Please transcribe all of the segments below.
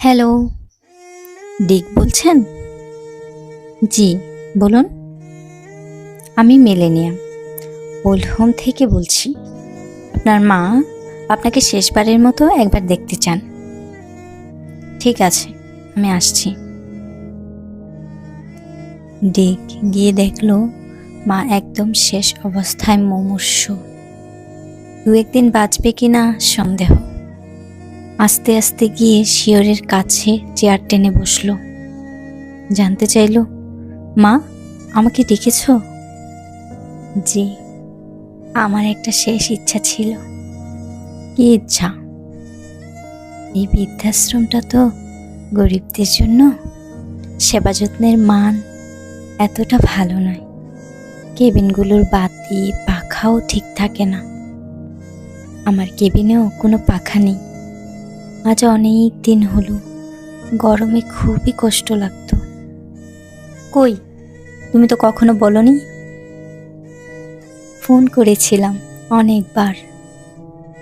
Hello. ডিক বলছেন? জি, বলুন। আমি মেলেনিয়া। ওল্ড হোম থেকে বলছি। আপনার মা আপনাকে শেষবারের মতো একবার দেখতে চান। ঠিক আছে, আমি আসছি। ডিক গিয়ে দেখল মা একদম শেষ অবস্থায় মুমূর্ষ। দু একদিন বাঁচবে কিনা সন্দেহ। আস্তে আস্তে গিয়ে শিয়রের কাছে চেয়ার টেনে বসল। জানতে চাইলো, মা, আমাকে ডেকেছ? জি, আমার একটা শেষ ইচ্ছা ছিল। কি ইচ্ছা? এই বৃদ্ধাশ্রমটা তো গরিবদের জন্য। সেবা যত্নের মান এতটা ভালো নয়। কেবিনগুলোর বাতি, পাখাও ঠিক থাকে না। আমার কেবিনেও কোনো পাখা নেই। আজ অনেক দিন হলো। গরমে খুবই কষ্ট লাগতো। কই, তুমি তো কখনো বলনি? ফোন করেছিলাম অনেকবার।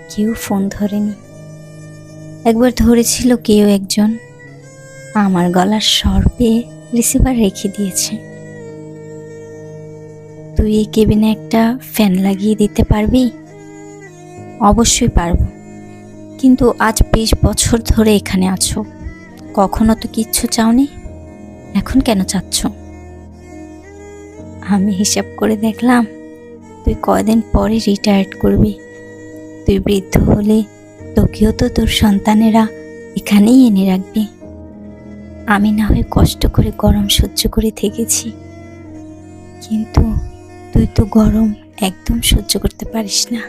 কেউ ফোন ধরেনি। একবার ধরেছিল কেউ একজন। আমার গলার স্বর পেয়ে রিসিভার রেখে দিয়েছে। তুই এই কেবিনে একটা ফ্যান লাগিয়ে দিতে পারবি? অবশ্যই পারব। কিন্তু আজ বিশ বছর ধরে এখানে আছো। কখনো তো কিচ্ছু চাওনি। এখন কেন চাচ্ছ? আমি হিসাব করে দেখলাম, তুই কয়দিন পরে রিটায়ার্ড করবি। তুই বৃদ্ধ হলে তোকেও তো তোর সন্তানেরা এখানেই এনে রাখবি। আমি না হয় কষ্ট করে গরম সহ্য করে থেকেছি। কিন্তু তুই তো গরম একদম সহ্য করতে পারিস না।